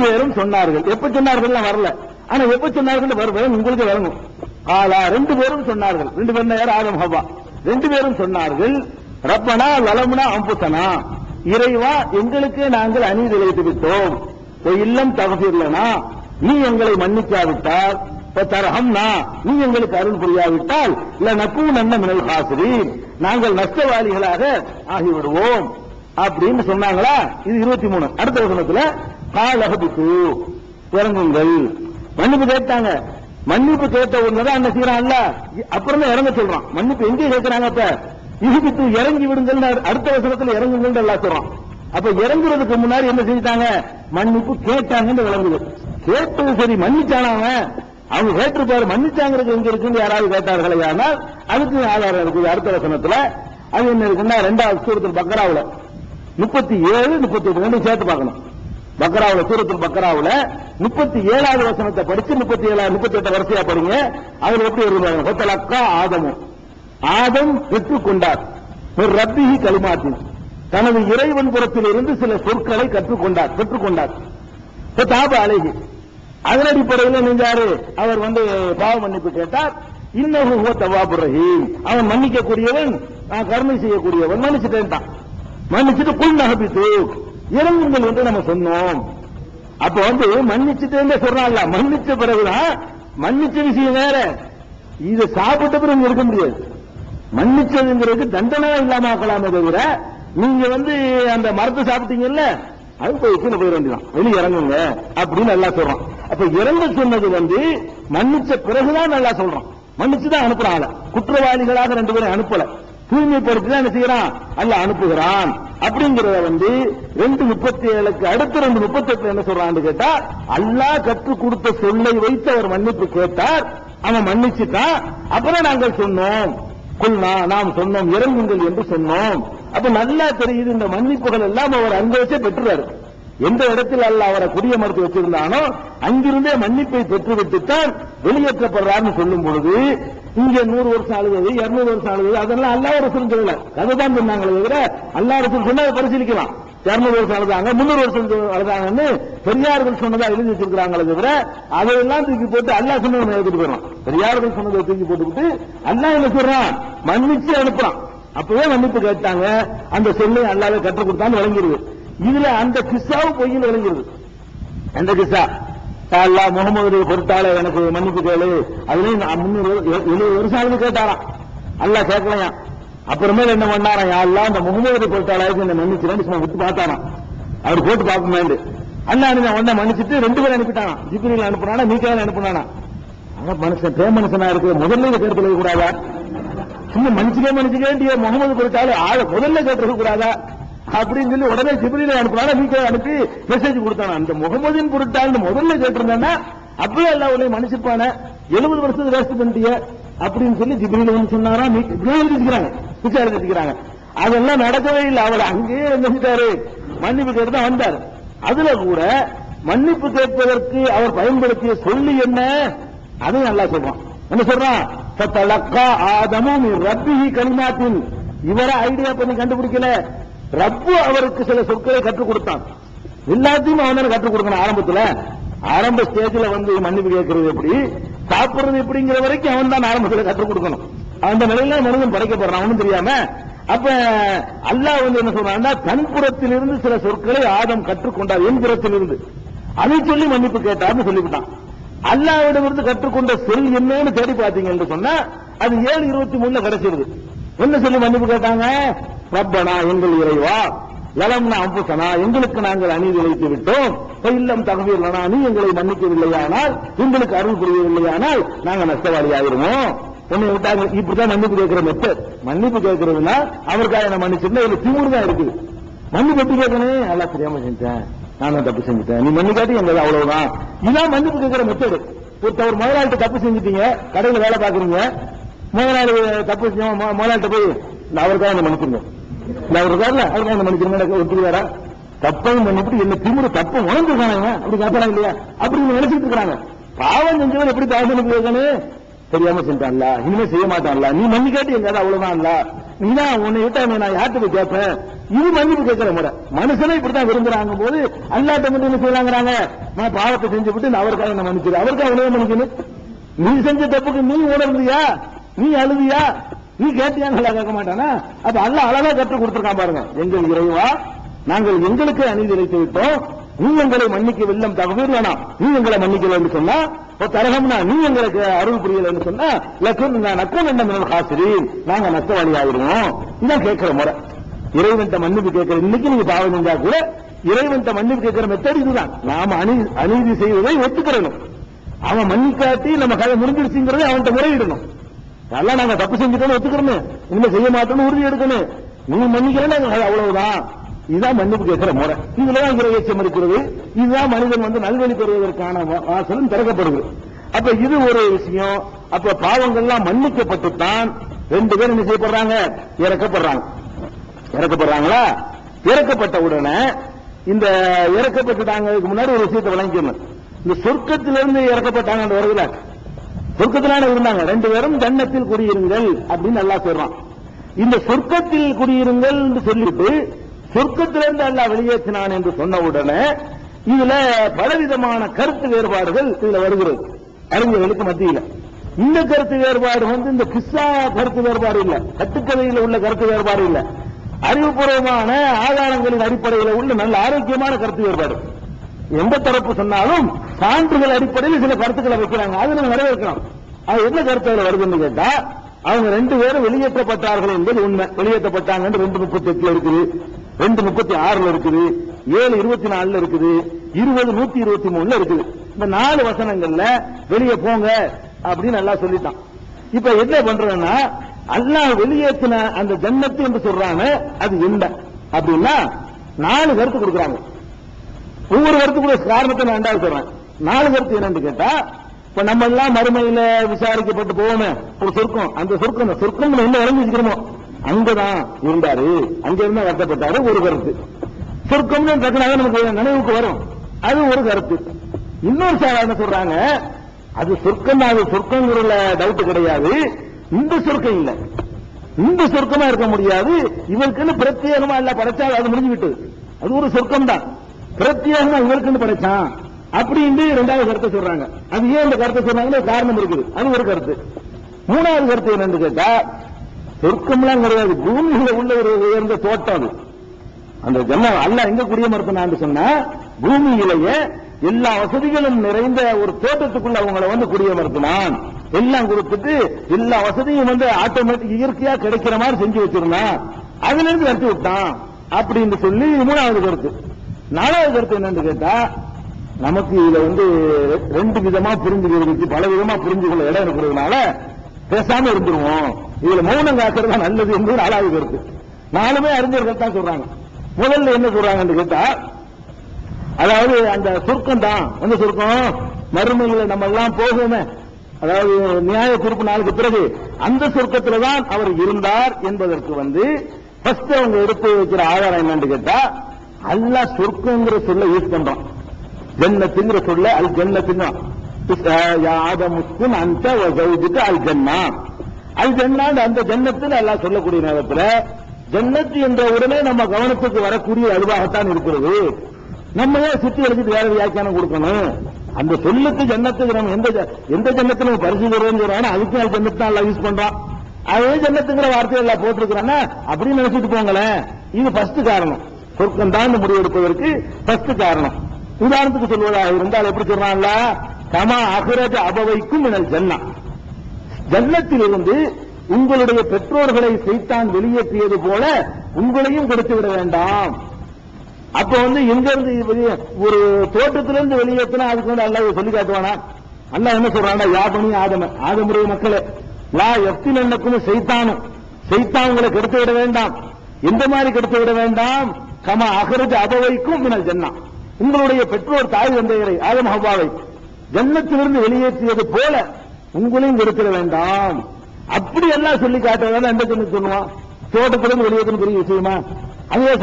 பேரும் சொன்னார்கள். எப்ப சொன்னார்கள் வரல. ஆனா எப்ப சொன்னார்கள்? வருவது உங்களுக்கு வரணும். ஆலா ரெண்டு பேரும் சொன்னார்கள். ரெண்டு பேரும் யார்? ஆதம் ஹவா ரெண்டு பேரும் சொன்னார்கள் ரப்பனா வலமுனா அம்புசனா இறைவா எங்களுக்கு நாங்கள் அநீதி இழைத்து விட்டோம். இல்லம் தகசிர்லனா நீ எங்களை மன்னிக்காவிட்டால் தரஹம்னா. நீ எங்களுக்கு அருள் புரியாவிட்டால் இல்ல நக்கு நன்ன மினல் ஹாசிரீன். நாங்கள் நஷ்டவாளிகளாக ஆகிவிடுவோம். அப்படின்னு சொன்னாங்களா? இது இருபத்தி மூணு. அடுத்த வசனத்துல கால் இறங்குங்கள். மன்னிப்பு கேட்டாங்க. மன்னிப்பு கேட்ட உடனே என்ன செய்யறான் அல்ல அப்புறம் தான் இறங்க சொல்றான். மன்னிப்பு எங்கே கேட்கிறாங்க அப்ப? இகுபித்து இறங்கி விடுங்கள் அடுத்த வசனத்தில் இறங்குங்கள் எல்லாம் சொல்றான். அப்ப இறங்குறதுக்கு முன்னாடி என்ன செஞ்சிட்டாங்க? மன்னிப்பு கேட்டாங்கன்னு விளங்குது. கேட்டது சரி மன்னிச்சானா அவங்க கேட்டிருப்பாரு மன்னிச்சாங்கிறது எங்க இருக்குன்னு யாராவது கேட்டார்களே ஆனால் அதுக்கு ஆதாரம் இருக்குது. அடுத்த வசனத்துல அது என்ன இருக்குன்னா ரெண்டாவது சூரத்தில் பக்கராவில் முப்பத்தி ஏழு முப்பத்தி எட்டு ரெண்டு சேர்த்து பார்க்கணும். பக்ராவுல சூரத்தில் பக்ராவுல முப்பத்தி ஏழாவது வசனத்தை படிச்சு முப்பத்தி ஏழாவது முப்பத்தி எட்டு வரிசையா படிங்க. அதுல எப்படி இருந்தாங்க ஒத்தலக்கா ஆதமும் ஆதம். பெற்றுக் கொண்டார். ஒரு ரப்பிஹி கலிமாத்தின். தனது இறைவன் புறத்தில் இருந்து சில சொற்களை கற்றுக்கொண்டார் பெற்றுக்கொண்டார். தாப அழகி. அதன் அடிப்படையில் நெஞ்சாரு அவர் வந்து பாவ மன்னிப்பு கேட்டார். இன்னும் தவாபு ரஹீம். அவன் மன்னிக்கக்கூடியவன் நான் கருணை செய்யக்கூடியவன். மன்னிச்சுட்டேன்ட்டான். மன்னிச்சுட்டு குல் நகபித்து இறங்குங்கள் என்று நம்ம சொன்னோம். அப்ப வந்து மன்னிச்சுட்டே சொல்றான்ல மன்னிச்ச பிறகுதான் மன்னிச்ச விஷயம் வேற. இது சாப்பிட்ட பிறகு இருக்க முடியாது. மன்னிச்சதுங்கிறது தண்டனை இல்லாம ஆக்கலாமே தவிர நீங்க வந்து அந்த மரத்தை சாப்பிட்டீங்கல்ல அது போய் கீழே போயிட வேண்டியதான் வெளியே இறங்குங்க அப்படின்னு நல்லா சொல்றான். அப்ப இறங்க சொன்னது வந்து மன்னிச்ச பிறகுதான் நல்லா சொல்றான். மன்னிச்சு தான் குற்றவாளிகளாக ரெண்டு பேரும் அனுப்பல. தூய்மைப்படுத்தி தான் என்ன செய்யறான்? அல்ல அனுப்புகிறான். அப்படிங்கறத வந்து ரெண்டு முப்பத்தி ஏழுக்கு அடுத்த ரெண்டு முப்பத்தி எட்டுல என்ன சொல்றான்னு கேட்டா அல்லாஹ் கற்றுக் கொடுத்த சொல்லை வைத்து அவர் மன்னிப்பு கேட்டார். அவன் மன்னிச்சுட்டான். அப்புறம் நாங்கள் சொன்னோம். குல்னா நாம் சொன்னோம். இறங்குங்கள் என்று சொன்னோம். அப்ப நல்லா தெரியுது இந்த மன்னிப்புகள் எல்லாம் அவர் அங்க வச்சே பெற்றுறாரு. எந்த இடத்தில் அல்ல அவரை குடியமர்த்தி வச்சிருந்தானோ அங்கிருந்தே மன்னிப்பை பெற்றுவிட்டுத்தான் வெளியேற்றப்படுறாருன்னு சொல்லும் பொழுது இங்க நூறு வருஷம் அழுவது இருநூறு வருஷம் அழுவது அதெல்லாம் அல்லா ரசூல் சொல்லல. கதைதான் சொன்னாங்களே தவிர அல்லா ரசூல் சொன்னா அதை பரிசீலிக்கலாம். இருநூறு வருஷம் அழுதாங்க முன்னூறு வருஷம் அழுதாங்கன்னு பெரியார்கள் சொன்னதா எழுதி வச்சிருக்கிறாங்களே தவிர அதையெல்லாம் தூக்கி போட்டு அல்லா சொன்னதை எழுதிட்டு போயிடும் பெரியார்கள் சொன்னதை தூக்கி போட்டுக்கிட்டு அல்லா என்ன சொல்றான்? மன்னிச்சு அனுப்புறான். அப்பவே மன்னிப்பு கேட்டாங்க. அந்த சொல்லை அல்லாவே கற்றுக் கொடுத்தான்னு வழங்கிடுவேன் இதுல அந்த கிஸ்ஸாவும் பொய்யில் விளங்கிடுது அந்த கிஸ்ஸா? அல்லா முகமது பொறுத்தால எனக்கு மன்னிப்பு கேளு. அதுலயும் முன்னூறு எழுபது வருஷம் ஆகுது கேட்டாராம். அல்லா கேட்கலையா அப்புறமேல என்ன பண்ணாராம்? அல்லா அந்த முகமது பொருட்டாளாவுக்கு என்ன மன்னிச்சுன்னு சும்மா விட்டு பார்த்தாராம். அவர் போட்டு பார்ப்போமேண்டு அல்லா நீங்க வந்த மன்னிச்சுட்டு ரெண்டு பேரும் அனுப்பிட்டானா ஜிப்ரில் அனுப்புனானா மீக்காவில் அனுப்புனானா? ஆனா மனுஷன் பே மனுஷனா இருக்கு. முதல்ல இதை கேட்டு கூடாதா சும்மா மன்னிச்சுக்கே மன்னிச்சுக்கே முகமது பொறுத்தாலே ஆள முதல்ல கேட்டு கூடாதா அப்படின்னு சொல்லி உடனே ஜிப்ரில அனுப்பினால மீக்க அனுப்பி மெசேஜ் கொடுத்தான அந்த முகமதின் பொருட்டாள்னு முதல்ல கேட்டிருந்தேன்னா அப்பவே எல்லா உலகம் மன்னிச்சிருப்பான எழுபது வருஷத்துக்கு வேஸ்ட் பண்ணிட்டிய அப்படின்னு சொல்லி ஜிப்ரில வந்து சொன்னாரா எழுதிக்கிறாங்க விசாரணை எழுதிக்கிறாங்க அதெல்லாம் நடக்கவே இல்லை. அவளை அங்கேயே இருந்துட்டாரு மன்னிப்பு கேட்டு தான் வந்தார். அதுல கூட மன்னிப்பு கேட்பதற்கு அவர் பயன்படுத்திய சொல்லி என்ன? அதுவும் நல்லா சொல்றான். என்ன சொல்றான்? தலக்கா ஆதமும் ரப்பிஹி கனிமாத்தின் இவரை ஐடியா பண்ணி கண்டுபிடிக்கல. ரப்பு அவருக்கு சில சொற்களை கற்றுக் கொடுத்தான். எல்லாத்தையும் அவன் கற்றுக் கொடுக்கணும் ஆரம்பத்துல. ஆரம்ப ஸ்டேஜ்ல வந்து மன்னிப்பு கேட்கறது எப்படி? சாப்பிடுறது எப்படிங்கிற வரைக்கும் அவன் தான் ஆரம்பத்தில் கற்றுக் கொடுக்கணும். அந்த நிலையில மனிதன் படைக்கப்படுறான் அவனும் தெரியாம. அப்ப அல்லாஹ் வந்து என்ன சொல்றான்னா தன்புறத்திலிருந்து சில சொற்களை ஆதம் கற்றுக்கொண்டார் என் புறத்திலிருந்து அதை சொல்லி மன்னிப்பு கேட்டார்னு சொல்லிவிட்டான். அல்லாவிடமிருந்து கற்றுக்கொண்ட சொல் என்னன்னு தேடி பார்த்தீங்க என்று சொன்னா அது ஏழு இருபத்தி மூணுல கிடைச்சிருது. என்ன சொல்லி மன்னிப்பு கேட்டாங்க? ரப்பனா எங்கள் இறைவா லலம்னா அம்புசனா எங்களுக்கு நாங்கள் அநீதி வைத்து விட்டோம் இல்லம் தகவலனா நீ எங்களை மன்னிக்கவில்லையானால் எங்களுக்கு அருள் புரியவில்லையானால் நாங்கள் நஷ்டவாளி ஆயிருவோம் உன்னை விட்டாங்க இப்படிதான் மன்னிப்பு கேட்கிற மெத்தட் மன்னிப்பு கேட்கறதுனா அவருக்காக என்ன மன்னிச்சிருந்தா இதுல திமுரு தான் இருக்குது. மன்னிப்பு எப்படி கேட்கணும்? நல்லா தெரியாம செஞ்சேன் நானும் தப்பு செஞ்சுட்டேன். நீ மன்னிக்காட்டி எங்க அவ்வளவுதான். இதான் மன்னிப்பு கேட்கிற மெத்தடு. ஒருத்தவர் முதலாளிட்ட தப்பு செஞ்சுட்டீங்க கடையில் வேலை பாக்குறீங்க முதலாளி தப்பு செஞ்சோம் முதலாளிட்ட போய் அவருக்காக என்ன மன்னிச்சிருந்தேன் அவர் இருக்காருல அவருக்காக என்ன தப்பையும் என்ன திமுரு தப்பு உணர்ந்துருக்காங்க அப்படி இல்லையா? அப்படின்னு நினைச்சிட்டு இருக்காங்க பாவம் செஞ்சவன் எப்படி பாவம் தெரியாம செஞ்சான்ல இனிமே செய்ய மாட்டான்ல. நீ மன்னிக்காட்டி எங்காவது அவ்வளவுதான் நீதான் உன்னை விட்டா நான் யார்கிட்ட போய் கேட்பேன்? இது மன்னிப்பு கேட்கிற முறை. மனுஷனே இப்படித்தான் விரும்புறாங்க போது அல்லாட்ட மட்டும் என்ன செய்யலாங்கிறாங்க? நான் பாவத்தை செஞ்சு விட்டு அவருக்காக மன்னிச்சிரு. அவருக்காக உணவு மன்னிக்கணும். நீ செஞ்ச தப்புக்கு நீ உணர்ந்தியா? நீ அழுதியா? நீ கேட்டியா நல்லா கேட்க மாட்டானா? அப்ப அல்ல அழகா கற்றுக் கொடுத்துருக்கான் பாருங்க. எங்கள் இறைவா நாங்கள் எங்களுக்கு அநீதி இழைத்து விட்டோம். நீ எங்களை மன்னிக்க வெள்ளம் தகவல் வேணாம். நீ எங்களை மன்னிக்கலன்னு சொன்னா தரகம்னா நீ எங்களுக்கு அருள் புரியலன்னு சொன்னா லக்கம் நான் நக்கம் என்ன மின்னல் காசிரி நாங்க நஷ்டவாளி ஆயிடுவோம் இதான் கேட்கிற முறை. இறைவன்ட்ட மன்னிப்பு கேட்கிற இன்னைக்கு நீங்க பாவம் செஞ்சா கூட இறைவன்ட்ட மன்னிப்பு கேட்கிற மெத்தட் இதுதான். நாம அநீதி செய்வதை ஒத்துக்கிறணும். அவன் மன்னிக்காட்டி நம்ம கதை முடிஞ்சிருச்சுங்கிறத அவன்கிட்ட முறையிடணும். அதெல்லாம் நாங்க தப்பு செஞ்சுட்டோம் ஒத்துக்கிறோம். இனிமே செய்ய மாட்டோம்னு உறுதி எடுக்கணும். நீங்க மன்னிக்கிறேன் நாங்க அவ்வளவுதான். இதுதான் மன்னிப்பு கேட்கிற முறை. இதுலதான் இறையச்சம் இருக்கிறது. இதுதான் மனிதன் வந்து நல்வழி பெறுவதற்கான வாசலும் திறக்கப்படுது அப்ப இது ஒரு விஷயம். அப்ப பாவங்கள்லாம் மன்னிக்கப்பட்டுத்தான் ரெண்டு பேரும் என்ன செய்யப்படுறாங்க? இறக்கப்படுறாங்க. இறக்கப்படுறாங்களா? இறக்கப்பட்ட உடனே இந்த இறக்கப்பட்டுட்டாங்க இதுக்கு முன்னாடி ஒரு விஷயத்தை விளங்கிக்கணும். இந்த சொர்க்கத்திலிருந்து இறக்கப்பட்டாங்க அந்த வருதுல சொர்க்கத்திலான இருந்தாங்க. ரெண்டு பேரும் ஜன்னத்தில் குடியிருங்கள் அப்படின்னு நல்லா சொல்றான். இந்த சொர்க்கத்தில் குடியிருங்கள் என்று சொல்லிட்டு சொர்க்கத்திலிருந்து அல்லா வெளியேற்றினான் என்று சொன்ன உடனே இதுல பலவிதமான கருத்து வேறுபாடுகள் இதுல வருகிறது. அறிஞர்களுக்கு மத்தியில். இந்த கருத்து வேறுபாடு வந்து இந்த கிஸ்ஸா கருத்து வேறுபாடு இல்ல. கட்டுக்கதையில் உள்ள கருத்து வேறுபாடு இல்ல. அறிவுபூர்வமான ஆதாரங்களின் அடிப்படையில் உள்ள நல்ல ஆரோக்கியமான கருத்து வேறுபாடு. எந்த தரப்பு சொன்னாலும் சான்றுகள் அடிப்படையில் சில கருத்துக்களை வைக்கிறாங்க. அது நம்ம வரவேற்கலாம் அது என்ன கருத்துக்களை வருதுன்னு கேட்டா அவங்க ரெண்டு பேரும் வெளியேற்றப்பட்டார்கள் என்பது உண்மை. வெளியேற்றப்பட்டாங்க ரெண்டு முப்பத்தி எட்டுல இருக்குது. ரெண்டு முப்பத்தி ஆறுல இருக்குது. ஏழு இருபத்தி நாலுல இருக்குது. இருபது நூத்தி இருபத்தி மூணுல இருக்குது. இந்த நாலு வசனங்கள்ல வெளியே போங்க அப்படின்னு நல்லா சொல்லிட்டான். இப்ப என்ன பண்றதுன்னா அல்லாஹ் வெளியேற்றின அந்த ஜன்னத்து என்று சொல்றாங்க அது என்ன அப்படின்னா நாலு கருத்து கொடுக்குறாங்க. ஒவ்வொரு கருத்துக்குள்ள காரணத்தை நான் ரெண்டாவது சொல்றேன். நாலு கருத்து என்னன்னு கேட்டா இப்ப நம்ம எல்லாம் மறுமையில விசாரிக்கப்பட்டு போவோமே ஒரு சொர்க்கம். அந்த சொர்க்கம் சொர்க்கம் என்ன இறங்கி வச்சுக்கிறோமோ அங்கதான் இருந்தாரு. அங்க இருந்தா வருத்தப்பட்டாரு ஒரு கருத்து. சொர்க்கம்னு டக்குனாக நமக்கு நினைவுக்கு வரும். அது ஒரு கருத்து. இன்னொரு சாரா என்ன சொல்றாங்க அது சொர்க்கம் அது சொர்க்கங்கிறதுல டவுட் கிடையாது. இந்த சொர்க்கம் இல்ல. இந்த சொர்க்கமா இருக்க முடியாது. இவருக்குன்னு பிரத்யேகமா இல்ல படைச்சா அது முடிஞ்சு விட்டது அது ஒரு சொர்க்கம் தான் பிரத்யேகமா இவருக்குன்னு படைச்சான்? அப்படின்னு ரெண்டாவது கருத்தை சொல்றாங்க. அது ஏன் இந்த கருத்தை சொன்னாங்களோ காரணம் இருக்குது. அது ஒரு கருத்து. மூணாவது கருத்து என்னன்னு கேட்டா சொர்க்கம்லாம் கிடையாது. பூமியில உள்ள ஒரு உயர்ந்த தோட்டம் அது. அந்த ஜன்மம் அல்ல எங்க குடியமர்த்தினான்னு சொன்னா பூமியிலேயே எல்லா வசதிகளும் நிறைந்த ஒரு தோட்டத்துக்குள்ள அவங்கள வந்து குடியமர்த்தினான் எல்லாம் கொடுத்துட்டு எல்லா வசதியும் வந்து ஆட்டோமேட்டிக் இயற்கையா கிடைக்கிற மாதிரி செஞ்சு வச்சிருந்தான். அதுல இருந்து எடுத்து விட்டான். அப்படின்னு சொல்லி மூணாவது கருத்து. நாலாவது கருத்து என்னன்னு கேட்டா நமக்கு இதுல வந்து ரெண்டு விதமா புரிஞ்சுக்கிறதுக்கு பல விதமா புரிஞ்சுக்கொள்ள இடம் இருக்கிறதுனால பேசாம இருந்துருவோம். இதுல மௌனம் காக்கிறது தான் நல்லது என்பது நாலாவது கருத்து. நாலுமே அறிஞர்கள் தான் சொல்றாங்க. முதல்ல என்ன சொல்றாங்கன்னு கேட்டா அதாவது அந்த சுருக்கம் தான். எந்த சொர்க்கம்? மறுமையில நம்ம எல்லாம் போகுமே. அதாவது நியாய தீர்ப்பு நாளுக்கு பிறகு அந்த சுருக்கத்துல தான் அவர் இருந்தார் என்பதற்கு வந்து ஃபர்ஸ்ட் அவங்க எடுத்து வைக்கிற ஆதாரம் என்னன்னு கேட்டா அல்ல சொர்க்கங்கிற சொல்ல யூஸ் பண்றான். ஜன்னத்துங்கிற சொல்ல அல் ஜன்னத்துங்க ஆதமுஸ்கும் அந்த வசவுக்கு அல் ஜன்னா அல் ஜன்னான்னு அந்த ஜன்னத்தில் எல்லாம் சொல்லக்கூடிய நேரத்தில் ஜன்னத்து என்ற உடனே நம்ம கவனத்துக்கு வரக்கூடிய அல்வாகத்தான் இருக்கிறது. நம்ம ஏன் சுத்தி எழுதிட்டு வேற வியாக்கியானம் கொடுக்கணும். அந்த சொல்லுக்கு ஜன்னத்துக்கு நம்ம எந்த எந்த ஜன்னத்துல நம்ம பரிசுகிறோம் அதுக்கு அது ஜன்னத்து நல்லா யூஸ் பண்றோம் அதே ஜன்னத்துங்கிற வார்த்தை எல்லாம் போட்டிருக்கிறான்னா அப்படின்னு நினைச்சிட்டு போங்களேன். இது ஃபர்ஸ்ட் காரணம். சொர்க்கம் தான் முடிவெடுப்பதற்கு ஃபர்ஸ்ட் காரணம். உதாரணத்துக்கு சொல்வதாக இருந்தால் எப்படி சொல்றான்ல கமா அகரஜ அபவைக்கும் எனல் ஜன்னா. ஜன்னத்திலிருந்து உங்களுடைய பெற்றோர்களை செய்தான் வெளியேற்றியது போல உங்களையும் கொடுத்து விட வேண்டாம். அப்ப வந்து எங்க இருந்து வெளியே ஒரு தோட்டத்திலிருந்து வெளியேற்றினா அதுக்கு வந்து அல்லாஹ் சொல்லி காட்டுவானா? அல்லாஹ் என்ன சொல்றானா யாபனி ஆதம ஆதமுடைய மக்களே லா எஃப்தில் என்னக்கும் செய்தானும் செய்தான் உங்களை கெடுத்து விட வேண்டாம். எந்த மாதிரி கெடுத்து விட வேண்டாம்? கம அகரஜ அபவைக்கும் மினல் ஜன்னா. உங்களுடைய பெற்றோர் தாய் தந்தையரை ஆதம் ஹவ்வாவை ஜன்னத்திலிருந்து வெளியேற்றியது போல உங்களையும் கொடுத்துட வேண்டாம். அப்படி எல்லாம் சொல்லி காட்டுறதால எந்த ஜன்னத்து சொல்லுவான் தோட்டத்திலிருந்து வெளியேற்றணும் பெரிய விஷயமா? அதுவே